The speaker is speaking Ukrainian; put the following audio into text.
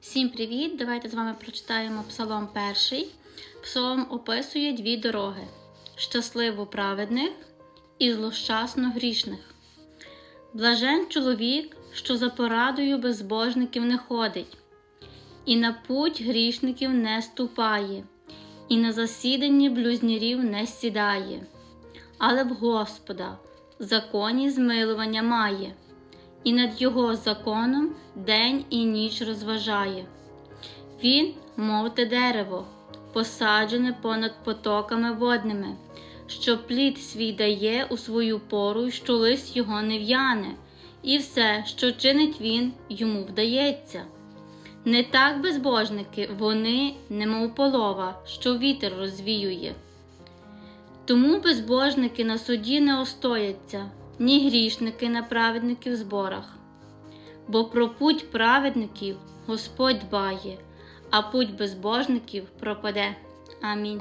Всім привіт! Давайте з вами прочитаємо Псалом перший. Псалом описує дві дороги: щасливу праведних і злощасно грішних. Блажен чоловік, що за порадою безбожників не ходить, і на путь грішників не ступає, і на засіданні блюзнірів не сідає, але в Господа в законі змилування має і над його законом день і ніч розважає. Він, мов те дерево, посаджене понад потоками водними, що плід свій дає у свою пору, й що лист його не в'яне, і все, що чинить він, йому вдається. Не так безбожники, вони, немов полова, що вітер розвіює. Тому безбожники на суді не остояться, ні грішники на праведників зборах. Бо про путь праведників Господь дбає, а путь безбожників пропаде. Амінь.